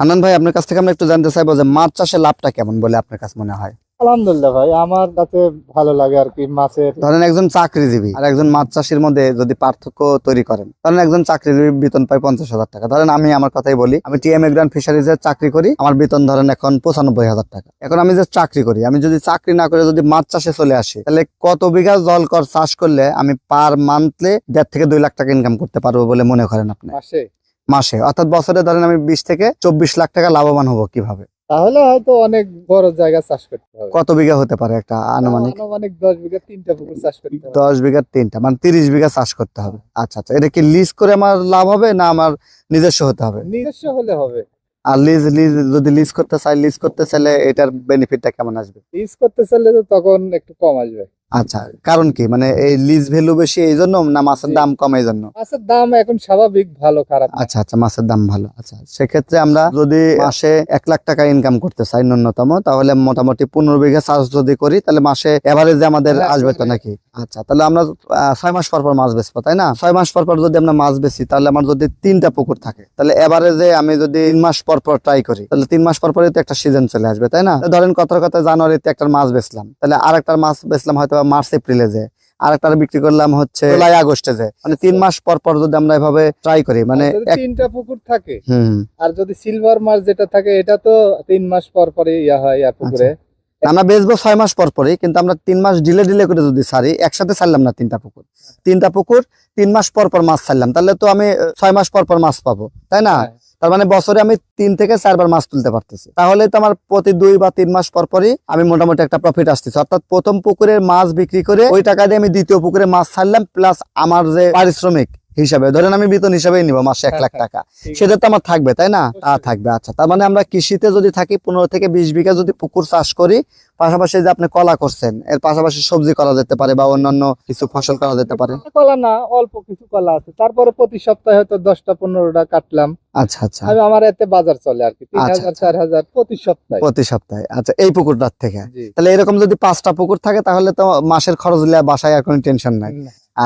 আনন্দ ভাই আপনার কাছ থেকে আমরা একটু জানতে চাইব যে মাছ চাষে লাভটা কেমন বলে আপনার কাছে মনে হয়? আলহামদুলিল্লাহ ভাই আমার কাছে ভালো লাগে আর কি মাছের। ধরেন একজন চাকরিজীবী আর একজন মাছ চাষির মধ্যে যদি পার্থক্য তৈরি করেন ধরেন একজন চাকরিজীবী বেতন পায় পঞ্চাশ হাজার টাকা। ধরেন আমি আমার কথাই বলি আমি টিএম গ্রান্ড ফিশারিজের চাকরি করি আমার বেতন ধরেন এখন পঁচানব্বই হাজার টাকা। এখন আমি যে চাকরি করি আমি যদি চাকরি না করে যদি মাছ চাষে চলে আসি তাহলে কত বিঘা জলকর চাষ করলে আমি পার মান্থলি দেড় থেকে দুই লাখ টাকা ইনকাম করতে পারব বলে মনে করেন আপনি? মাসে। অর্থাৎ বছরে ধরেন আমি বিশ থেকে চব্বিশ লাখ টাকা লাভবান হব কীভাবে? তাহলে হয়তো অনেক বড় জায়গা চাষ করতে হবে। কত বিঘা হতে পারে একটা আনুমানিক? অনেক দশ বিঘা তিনটা পুকুর চাষ করতে হবে। দশ বিঘা তিনটা মানে তিরিশ বিঘা চাষ করতে হবে। আচ্ছা আচ্ছা এটা কি লিজ করে আমার লাভ হবে না আমার নিজস্ব হতে হবে? নিজস্ব হলে হবে। আর লিজ লিজ যদি লিজ করতে চাই লিজ করতে চাইলে এটার বেনিফিটটা কেমন আসবে? ইউজ করতে চাইলে তো তখন একটু কম আসবে। আচ্ছা কারণ কি? মানে এই লিজ ভ্যালু বেশি এই জন্য না মাছের দাম কম এই জন্য? মাছের দাম এখন স্বাভাবিক ভালো খারাপ। আচ্ছা আচ্ছা মাছের দাম ভালো। আচ্ছা সেক্ষেত্রে আমরা যদি মাসে এক লাখ টাকা ইনকাম করতে চাই ন্যূনতম তাহলে মোটামুটি পনেরো বিঘা চাষ যদি করি তাহলে মাসে এভারেজে আমাদের আসবে তো নাকি? আচ্ছা তাহলে আমরা ছয় মাস পর পর মাছ বেচবো তাই না? ছয় মাস পর পর যদি আমরা মাছ বেচি তাহলে আমার যদি তিনটা পুকুর থাকে তাহলে এভারেজে আমি যদি তিন মাস পর পর ট্রাই করি। তাহলে তিন মাস পর পরই তো একটা সিজন চলে আসবে তাই না? ধরেন কথার কথা জানুয়ারিতে একটা মাছ বেচলাম। তাহলে আর একটা মাছ বেচলাম হয়তো মার্চ এপ্রিলে যে। আর একটা বিক্রি করলাম হচ্ছে জুলাই আগস্টে যে। মানে তিন মাস পর পর যদি আমরা এভাবে ট্রাই করি মানে তিনটা পুকুর থাকে। আর যদি সিলভার মাছ যেটা থাকে এটা তো তিন মাস পর পরে ইয়া হয় ইয়া পুকুরে। আমরা বেচবো ছয় মাস পর পরই কিন্তু আমরা তিন মাস ডিলে ডিলে করে যদি ছাড়ি একসাথে ছাড়লাম না তিনটা পুকুর। তিনটা পুকুর তিন মাস পর পর মাছ ছাড়লাম তাহলে তো আমি ছয় মাস পর পর মাছ পাবো তাই না? হ্যাঁ। তার মানে বছরে আমি তিন থেকে চারবার মাছ তুলতে পারতেছি। তাহলে তো আমার প্রতি দুই বা তিন মাস পর পরই আমি মোটামুটি একটা প্রফিট আসতেছে। অর্থাৎ প্রথম পুকুরের মাছ বিক্রি করে ওই টাকা দিয়ে আমি দ্বিতীয় পুকুরে মাছ ছাড়লাম প্লাস আমার যে পারিশ্রমিক হিসাবে ধরেন আমি বেতন হিসাবেই নিব মাসে এক লাখ টাকা। সেটা তো আমার থাকবে তাই না? তা থাকবে আচ্ছা। তার মানে আমরা কৃষিতে যদি থাকি পনেরো থেকে বিশ বিঘা যদি পুকুর চাষ করি পাশাপাশি যে আপনি কলা করছেন এর পাশাপাশি সবজি করা যেতে পারে বা অন্যান্য কিছু ফসল করা যেতে পারে। কলা না অল্প কিছু কলা আছে। তারপরে প্রতি সপ্তাহে হয়তো দশটা পনেরোটা কাটলাম। আচ্ছা আচ্ছা। আমি আমার এতে বাজার চলে আর কি তিন আচ্ছা, হাজার আচ্ছা। চার হাজার প্রতি সপ্তাহে। প্রতি সপ্তাহে আচ্ছা এই পুকুরটার থেকে। তাহলে এরকম যদি পাঁচটা পুকুর থাকে তাহলে তো মাসের খরচ নিয়ে বাসায় আর কোনো টেনশন নাই।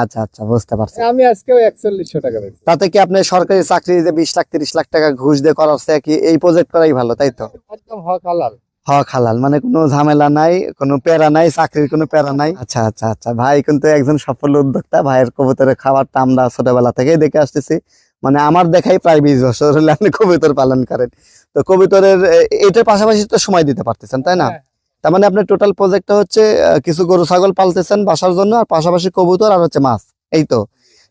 আচ্ছা আচ্ছা বুঝতে পারছি। আমি আজকেও একচল্লিশশো টাকা তাতে কি আপনি সরকারি চাকরি যে বিশ লাখ তিরিশ লাখ টাকা ঘুষ দিয়ে করাচ্ছে কি এই প্রজেক্ট করাই ভালো তাই তো? একদম হক হালাল। হক হালাল মানে কোনো ঝামেলা নাই কোনো প্যারা নাই চাকরির কোনো প্যারা নাই। আচ্ছা আচ্ছা আচ্ছা ভাই কিন্তু একজন সফল উদ্যোক্তা ভাইয়ের কবুতরের খাবারটা আমরা ছোটবেলা থেকেই দেখে আসতেছি। মানে আমার দেখাই প্রায় বিশ বছর হলে আপনি কবুতর পালন করেন। তো কবুতরের এটার পাশাপাশি তো সময় দিতে পারতেছেন তাই না? হ্যাঁ, তার মানে আপনার টোটাল প্রজেক্টটা হচ্ছে কিছু গরু ছাগল পালতেছেন বাসার জন্য আর পাশাপাশি কবুতর আর হচ্ছে মাছ এই তো।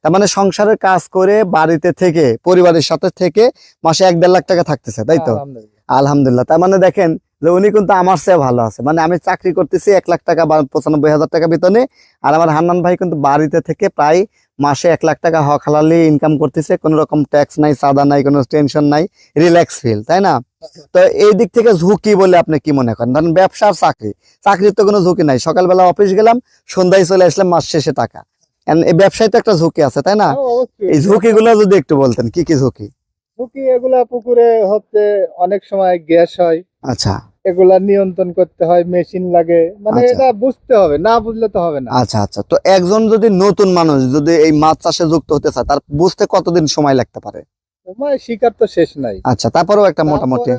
তার মানে সংসারের কাজ করে বাড়িতে থেকে পরিবারের সাথে থেকে মাসে এক দেড় লাখ টাকা থাকতেছে তাই তো? আলহামদুলিল্লাহ। আলহামদুলিল্লাহ। তার মানে দেখেন যে উনি কিন্তু আমার চেয়ে ভালো আছে। মানে আমি চাকরি করতেছি এক লাখ টাকা বা পঁচানব্বই হাজার টাকা বেতনে আর আমার হান্নান ভাই কিন্তু বাড়িতে থেকে প্রায় মাসে এক লাখ টাকা হক হালালি ইনকাম করতেছে কোনো রকম ট্যাক্স নাই সাদা নাই কোনো টেনশন নাই রিল্যাক্স ফিল তাই না? তো এই দিক থেকে ঝুঁকি বলে আপনি কি মনে করেন? ধরেন ব্যবসা আর চাকরি চাকরির তো কোনো ঝুঁকি নাই। সকালবেলা অফিস গেলাম সন্ধ্যায় চলে আসলাম মাস শেষে টাকা। এই ব্যবসায় তো একটা ঝুঁকি আছে তাই না? হ্যাঁ। এই ঝুঁকিগুলো যদি একটু বলতেন কি কি ঝুঁকি? ঝুঁকি এগুলা পুকুরে হচ্ছে অনেক সময় গ্যাস হয়। আচ্ছা। এগুলা নিয়ন্ত্রণ করতে হয় মেশিন লাগে। মানে আচ্ছা। এটা বুঝতে হবে না বুঝলে তো হবে না। আচ্ছা আচ্ছা। তো একজন যদি নতুন মানুষ যদি এই মাছ চাষে যুক্ত হতে চায় তার বুঝতে কতদিন সময় লাগতে পারে? তোমার শিকার তো শেষ নাই। আচ্ছা তারপরেও একটা মোটামুটি।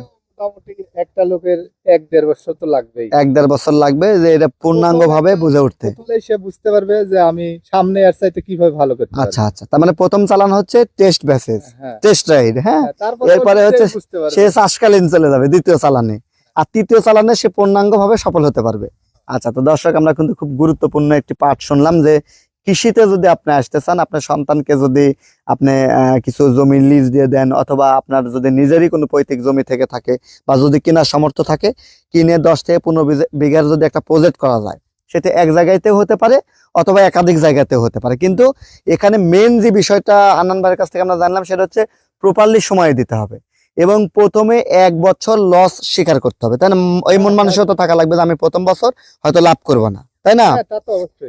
একটা লোকের এক দেড় বছর তো লাগবেই। এক দেড় বছর লাগবে যে এটা পূর্ণাঙ্গ ভাবে বুঝে উঠতে। সে বুঝতে পারবে যে আমি সামনে আর চাইতে কীভাবে ভালো করতে আচ্ছা আচ্ছা। তার মানে প্রথম চালান হচ্ছে টেস্ট হ্যাঁ। টেস্ট রাইড হ্যাঁ? হ্যাঁ, তারপরে এরপরে হচ্ছে সে চাষকালীন চলে যাবে দ্বিতীয় চালানে। আর তৃতীয় চালানে সে পূর্ণাঙ্গ ভাবে সফল হতে পারবে। আচ্ছা তো দর্শক, আমরা কিন্তু খুব গুরুত্বপূর্ণ একটি পাঠ শুনলাম যে কৃষিতে যদি আপনি আসতে চান, আপনার সন্তানকে যদি আপনি কিছু জমি লিজ দিয়ে দেন, অথবা আপনার যদি নিজেরই কোনো পৈতৃক জমি থেকে থাকে বা যদি কেনার সামর্থ্য থাকে, কিনে দশ থেকে পনেরো বিঘে- বিঘার যদি একটা প্রজেক্ট করা যায়, সেটা এক জায়গাতেও হতে পারে অথবা একাধিক জায়গাতেও হতে পারে। কিন্তু এখানে মেন যে বিষয়টা আনন্দ ভাইয়ের কাছ থেকে আমরা জানলাম, সেটা হচ্ছে প্রপারলি সময় দিতে হবে। এবং প্রথমে এক বছর লস স্বীকার করতে হবে তাই না? উম, ওই মন মানসিকতা থাকা লাগবে যে আমি প্রথম বছর হয়তো লাভ করব না তাই না? হ্যাঁ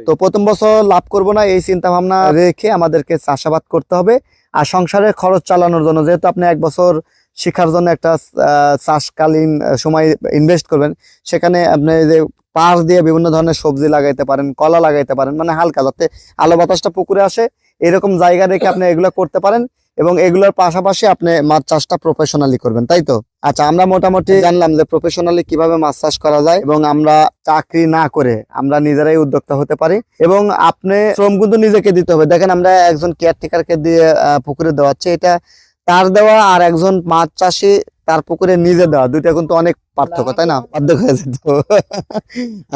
তো প্রথম বছর লাভ করব না এই চিন্তা ভাবনা রেখে আমাদেরকে চাষাবাদ করতে হবে। আর সংসারের খরচ চালানোর জন্য যেহেতু আপনি এক বছর শিক্ষার জন্য একটা আহ, চাষকালীন সময় ইনভেস্ট করবেন সেখানে আপনি যে পাশ দিয়ে বিভিন্ন ধরনের সবজি লাগাইতে পারেন কলা লাগাইতে পারেন মানে হালকা যাতে আলো বাতাসটা পুকুরে আসে এরকম জায়গা রেখে আপনি এগুলো করতে পারেন। এবং এগুলোর পাশাপাশি আপনি মাছ চাষটা প্রফেশনালি করবেন, তাই তো? আচ্ছা আমরা মোটামুটি জানলাম যে প্রফেশনালি কীভাবে মাছ চাষ করা যায় এবং আমরা চাকরি না করে আমরা নিজেরাই উদ্যোক্তা হতে পারি এবং আপনি শ্রম কিন্তু নিজেকে দিতে হবে। দেখেন আমরা একজন কেয়ারটেকারকে দিয়ে পুকুরে দেওয়াচ্ছি এটা তার দেওয়া আর একজন মাছ চাষি তার পুকুরে নিজে দেওয়া দুইটা কিন্তু অনেক পার্থক্য তাই না? পার্থক্য হয়ে যেত।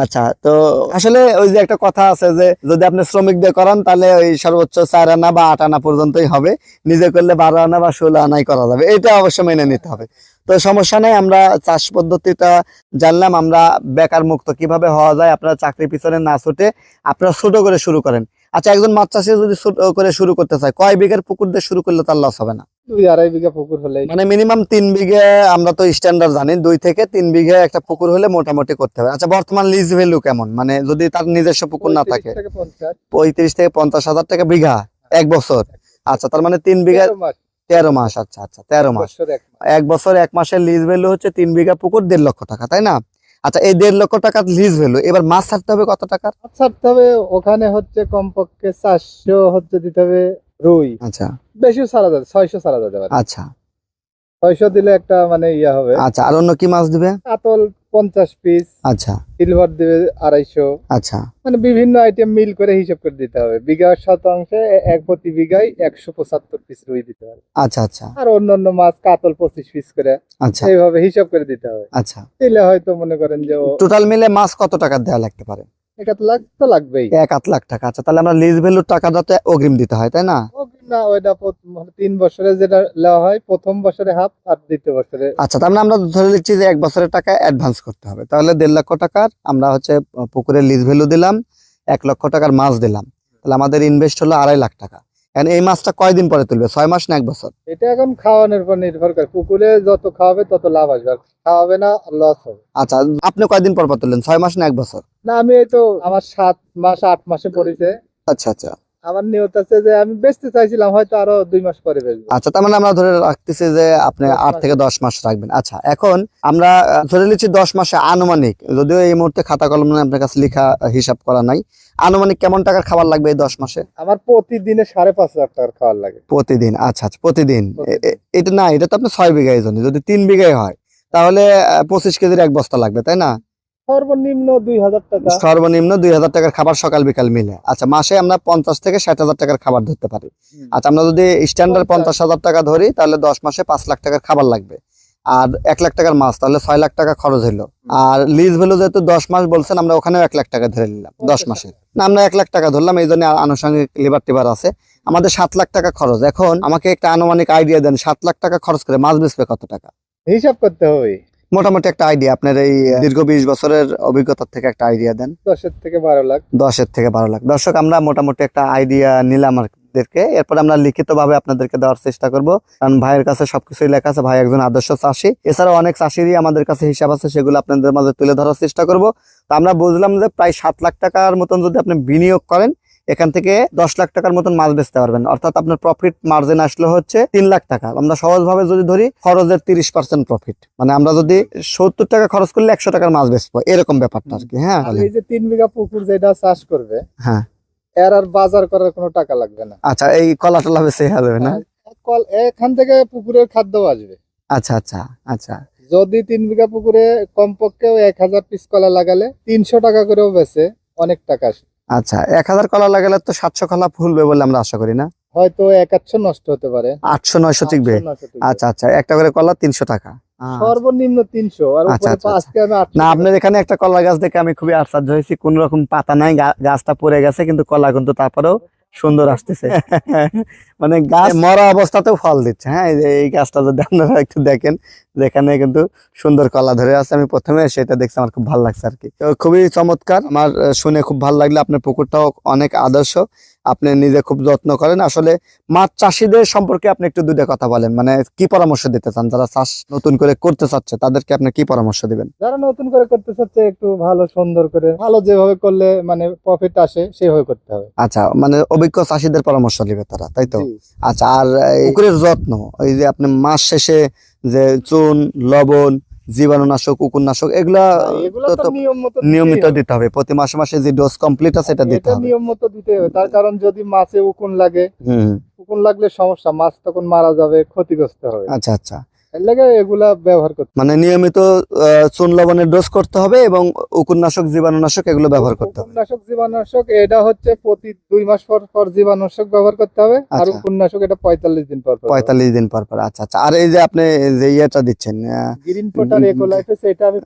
আচ্ছা তো আসলে ওই যে একটা কথা আছে যে যদি আপনি শ্রমিক দিয়ে করান তাহলে ওই সর্বোচ্চ চার আনা বা আট আনা পর্যন্তই হবে। নিজে করলে বারো আনা বা ষোলো আনাই করা যাবে। এটা অবশ্য মেনে নিতে হবে। তো সমস্যা নেই আমরা চাষ পদ্ধতিটা জানলাম আমরা বেকার মুক্ত কীভাবে হওয়া যায় আপনারা চাকরি পিছনে না ছুটে আপনারা ছোট করে শুরু করেন। আচ্ছা একজন মাছ চাষি যদি করে শুরু করতে চায় কয় বিঘার পুকুর দিয়ে শুরু করলে তার লস হবে না? দুই আড়াই বিঘা পুকুর হলেই। মানে মিনিমাম তিন বিঘে আমরা তো স্ট্যান্ডার্ড জানি দুই থেকে তিন বিঘে একটা পুকুর হলে মোটামুটি করতে হবে। আচ্ছা বর্তমান লিজ ভ্যালু কেমন? মানে যদি তার নিজস্ব পুকুর না থাকে। 35 থেকে 50 পঁয়ত্রিশ থেকে পঞ্চাশ হাজার টাকা বিঘা এক বছর। আচ্ছা তার মানে তিন বিঘা তেরো মাস, আচ্ছা আচ্ছা তেরো মাস। এক বছর এক মাসের লিজ ভ্যালু হচ্ছে তিন বিঘা পুকুর দেড় লক্ষ টাকা তাই না? আচ্ছা এই দেড় লক্ষ টাকার লিজ ভ্যালু এবার মাছ ছাড়তে হবে কত টাকা মাছ ছাড়তে হবে ওখানে হচ্ছে কমপক্ষে চারশো হচ্ছে দিতে হবে রুই। আচ্ছা। বেশি ছাড়া যাবে ছয়শো ছাড়া যাবে আচ্ছা। ছয়শো দিলে একটা মানে ইয়া হবে। আচ্ছা আর অন্য কি মাছ দিবে? কাতল পঞ্চাশ পিস আচ্ছা। সিলভার দিবে আড়াইশো। আচ্ছা। মানে বিভিন্ন আইটেম মিল করে হিসাব করে দিতে হবে। বিঘা শতাংশে এক প্রতি বিঘায় একশো পঁচাত্তর পিস রুই দিতে হবে। আচ্ছা আচ্ছা। আর অন্যান্য মাছ কাতল পঁচিশ পিস করে আচ্ছা। এইভাবে হিসাব করে দিতে হবে। আচ্ছা। দিলে হয়তো মনে করেন যে টোটাল মিলে মাছ কত টাকা দেওয়া লাগতে পারে? এক আধ লাখ তো লাগবেই। এক আট লাখ টাকা। আচ্ছা তাহলে আমরা লিজ ভ্যালুর টাকাটা তো অগ্রিম দিতে হয় তাই না? না ওইটা মানে তিন বছরে যেটা নেওয়া হয় প্রথম বছরে হাফ আর দ্বিতীয় বছরে আচ্ছা তার মানে আমরা ধরে নিচ্ছি যে এক বছরের টাকা অ্যাডভান্স করতে হবে। তাহলে দেড় লক্ষ টাকার আমরা হচ্ছে পুকুরের লিজ ভ্যালু দিলাম এক লক্ষ টাকার মাছ দিলাম। তাহলে আমাদের ইনভেস্ট হলো আড়াই লাখ টাকা। এখন এই মাছটা কয়দিন পরে তুলবে? ছয় মাস না এক বছর? এটা এখন খাওয়ানোর উপর নির্ভর করে। পুকুরে যত খাওয়াবে তত লাভ আসবে। খাওয়াবে না লস হবে। আচ্ছা আপনি কয়দিন পর পর তুললেন? ছয় মাস না এক বছর? না আমি এই তো আমার সাত মাস আট মাসে পড়েছে। আচ্ছা আচ্ছা। আমার নিয়ত আছে যে আমি বেচতে চাইছিলাম হয়তো আরও দুই মাস পরে বেচবো। আচ্ছা তার মানে আমরা ধরে রাখতেছি যে আপনি আট থেকে দশ মাস রাখবেন। আচ্ছা এখন আমরা ধরে নিচ্ছি দশ মাসে আনুমানিক যদিও এই মুহূর্তে খাতা কলম আপনার কাছে লেখা হিসাব করা নাই আনুমানিক কেমন টাকার খাবার লাগবে এই দশ মাসে? আমার প্রতিদিনে সাড়ে পাঁচ হাজার টাকার খাওয়ার লাগে। প্রতিদিন আচ্ছা আচ্ছা প্রতিদিন। এটা না এটা তো আপনি ছয় বিঘায় জন্য যদি তিন বিঘায় হয় তাহলে পঁচিশ কেজির এক বস্তা লাগবে তাই না? সর্বনিম্ন দুই হাজার টাকা। সর্বনিম্ন দুই হাজার টাকার খাবার সকাল বিকাল মিলে। আচ্ছা মাসে আমরা পঞ্চাশ থেকে ষাট হাজার টাকার খাবার ধরতে পারি। আচ্ছা আমরা যদি স্ট্যান্ডার্ড পঞ্চাশ। হাজার টাকা ধরি তাহলে দশ মাসে পাঁচ লাখ টাকার খাবার লাগবে। আর এক লাখ টাকার মাছ তাহলে ছয় লাখ টাকা খরচ হলো আর লিজ ভ্যালু যেহেতু দশ মাস বলছেন আমরা ওখানেও এক লাখ টাকা ধরে নিলাম দশ মাসে। না আমরা এক লাখ টাকা ধরলাম এই জন্য আনুষঙ্গিক লিভার টিভার আছে। আমাদের সাত লাখ টাকা খরচ। এখন আমাকে একটা আনুমানিক আইডিয়া দেন সাত লাখ টাকা খরচ করে মাছ বেচবে কত টাকা? হিসাব করতে হবে। মোটামুটি একটা আইডিয়া আপনার এই দীর্ঘ বিশ বছরের অভিজ্ঞতার থেকে একটা আইডিয়া দেন। দশের থেকে বারো লাখ। দশের থেকে বারো লাখ। দর্শক আমরা মোটামুটি একটা আইডিয়া নিলাম আপনাদেরকে এরপর আমরা লিখিত ভাবে আপনাদেরকে দেওয়ার চেষ্টা করব। কারণ ভাইয়ের কাছে সবকিছুই লেখা আছে ভাই একজন আদর্শ চাষি। এছাড়াও অনেক চাষিরই আমাদের কাছে হিসাব আছে সেগুলো আপনাদের মাঝে তুলে ধরার চেষ্টা করব। তো আমরা বুঝলাম যে প্রায় সাত লাখ টাকার মতন যদি আপনি বিনিয়োগ করেন এখান থেকে দশ লাখ টাকার মতন মাছ বেচতে পারবেন। অর্থাৎ আপনার প্রফিট মার্জিন আসলে হচ্ছে তিন লাখ টাকা। আমরা সহজভাবে যদি ধরি খরচের তিরিশ পার্সেন্ট প্রফিট মানে আমরা যদি সত্তর টাকা খরচ করলে একশো টাকার মাছ বেচবো। এরকম ব্যাপারটা আর কি হ্যাঁ এই যে তিন বিঘা পুকুর যেটা চাষ করবে হ্যাঁ। এর আর বাজার করার কোনো টাকা লাগবে না। আচ্ছা এই কলা টলা বেশি হয়ে যাবে না? কল এখান থেকে পুকুরের খাদ্য আসবে। আচ্ছা আচ্ছা আচ্ছা। যদি তিন বিঘা পুকুরে কমপক্ষে এক হাজার পিস কলা লাগালে তিনশো টাকা করেও বেচে অনেক টাকা আসে। আচ্ছা এক হাজার কলা লাগালে তো সাতশো কলা ফুলবে বলে আমরা আশা করি না? হয়তো এক আধশো নষ্ট হতে পারে। আটশো নয়শো টিকবে? 800, 900 টিকবে। আচ্ছা আচ্ছা একটা করে কলা তিনশো টাকা। সর্বনিম্ন তিনশো আচ্ছা, আচ্ছা, না আপনার এখানে একটা কলা গাছ দেখে আমি খুবই আশ্চর্য হয়েছি। কোন রকম পাতা নাই গাছটা পড়ে গেছে কিন্তু কলা কিন্তু তারপরেও সুন্দর আসতেছে। মানে গাছ মরা অবস্থাতেও ফল দিচ্ছে। হ্যাঁ এই গাছটা যদি আপনারা একটু দেখেন যেখানে কিন্তু সুন্দর কলা ধরে আছে। আমি প্রথমে সেটা দেখছি আমার খুব ভালো লাগছে আর কি তো খুবই চমৎকার আমার শুনে খুব ভালো লাগল। আপনার পুকুরটাও অনেক আদর্শ। আপনি নিজে খুব যত্ন করেন। আসলে মাছ চাষিদের সম্পর্কে আপনি একটু দুইটা কথা বলেন। মানে কি পরামর্শ দিতে চান? যারা চাষ নতুন করে করতে চাচ্ছে তাদেরকে আপনি কি পরামর্শ দিবেন? যারা নতুন করে করতে চাচ্ছে একটু ভালো সুন্দর করে ভালো যেভাবে করলে মানে প্রফিট আসে সেভাবে করতে হবে। আচ্ছা মানে অভিজ্ঞ চাষিদের পরামর্শ নেবে তারা তাই তো? আচ্ছা আর পুকুরের যত্ন। এই যে আপনি মাস শেষে যে চুন লবণ জীবাণুনাশক কুকুরনাশক এগুলা নিয়মিত দিতে হবে। প্রতি মাসে মাসে যে ডোজ কমপ্লিট আছে এটা দিতে হবে। নিয়ম মতো দিতে হবে। তার কারণ যদি মাছে উকুন লাগে। উকুন লাগলে সমস্যা। মাছ তখন মারা যাবে ক্ষতিগ্রস্ত হবে। আচ্ছা আচ্ছা। এর লাগে এগুলা ব্যবহার করতে মানে নিয়মিত চুন লবণের ডোজ করতে হবে এবং জীবাণুনাশক এগুলো ব্যবহার করতে হবে। জীবাণুনাশক এটা হচ্ছে প্রতি দুই মাস পর পর জীবাণুনাশক ব্যবহার করতে হবে। আর আচ্ছা। এটা পঁয়তাল্লিশ দিন পর পর দিন পর পর আচ্ছা আচ্ছা। আর এই যে আপনি যে ইয়েটা দিচ্ছেন গ্রিন পোটার একোলাইফেস এটা আমি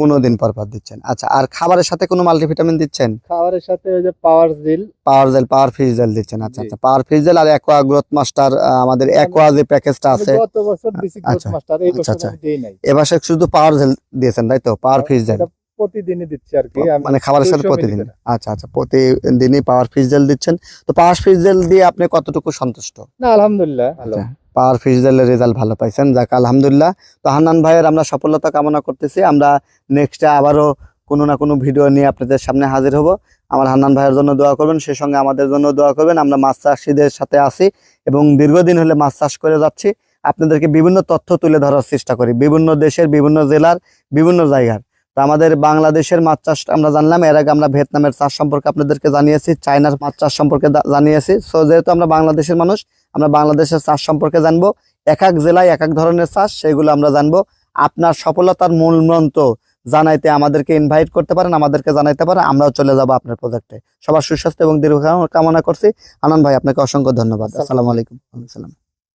পনেরো দিন পর পর দিচ্ছেন। আচ্ছা আর খাবারের সাথে কোনো মাল্টিভিটামিন দিচ্ছেন? খাবারের সাথে ওই যে power gel. Power gel power fizz gel দিচ্ছেন আচ্ছা আচ্ছা। পাওয়ার ফিজ জেল আর অ্যাকোয়া গ্রোথ মাস্টার আমাদের অ্যাকোয়া যে প্যাকেজটা আছে। গত বছর দিছি আচ্ছা, মাস্টার এই বছর। আমি দেই নাই। এবার শুধু পাওয়ার দিয়েছেন তাই তো? Power fizz gel. প্রতিদিনই দিচ্ছি আর কি। মানে খাবারের সাথে প্রতিদিন? আচ্ছা আচ্ছা প্রতিদিনই পাওয়ার ফিজ জেল দিচ্ছেন। তো পাওয়ার ফিজ জেল দিয়ে আপনি কতটুকু সন্তুষ্ট? না আলহামদুলিল্লাহ ভালো। পাওয়ার ফিশ রেজাল্ট ভালো পাইছেন? যাক আলহামদুলিল্লাহ। তো হান্নান ভাইয়ের আমরা সফলতা কামনা করতেছি। আমরা নেক্সটে আবারও কোনো না কোনো ভিডিও নিয়ে আপনাদের সামনে হাজির হব। আমার হান্নান ভাইয়ের জন্য দোয়া করবেন সেই সঙ্গে আমাদের জন্য দোয়া করবেন। আমরা মাছ চাষিদের সাথে আছি এবং দীর্ঘদিন হলে মাছ চাষ করে যাচ্ছি। আপনাদেরকে বিভিন্ন তথ্য তুলে ধরার চেষ্টা করি। বিভিন্ন দেশের বিভিন্ন জেলার বিভিন্ন জায়গার। তো আমাদের বাংলাদেশের মাছ চাষ আমরা জানলাম এর আগে আমরা ভিয়েতনামের চাষ সম্পর্কে আপনাদেরকে জানিয়েছি চায়নার মাছ চাষ সম্পর্কে জানিয়েছি। সো যেহেতু আমরা বাংলাদেশের মানুষ আমরা বাংলাদেশের চাষ সম্পর্কে জানব। এক এক জেলায় এক এক ধরনের চাষ সেগুলো আমরা জানব। আপনার সফলতার মূল মন্ত্র জানাইতে আমাদেরকে ইনভাইট করতে পারেন আমাদেরকে জানাইতে পারেন আমরাও চলে যাব আপনার প্রজেক্টে সবার সুস্বাস্থ্য এবং দীর্ঘ কামনা করছি। আনন্দ ভাই আপনাকে অসংখ্য ধন্যবাদ। আসসালামু আলাইকুম। আসসালাম।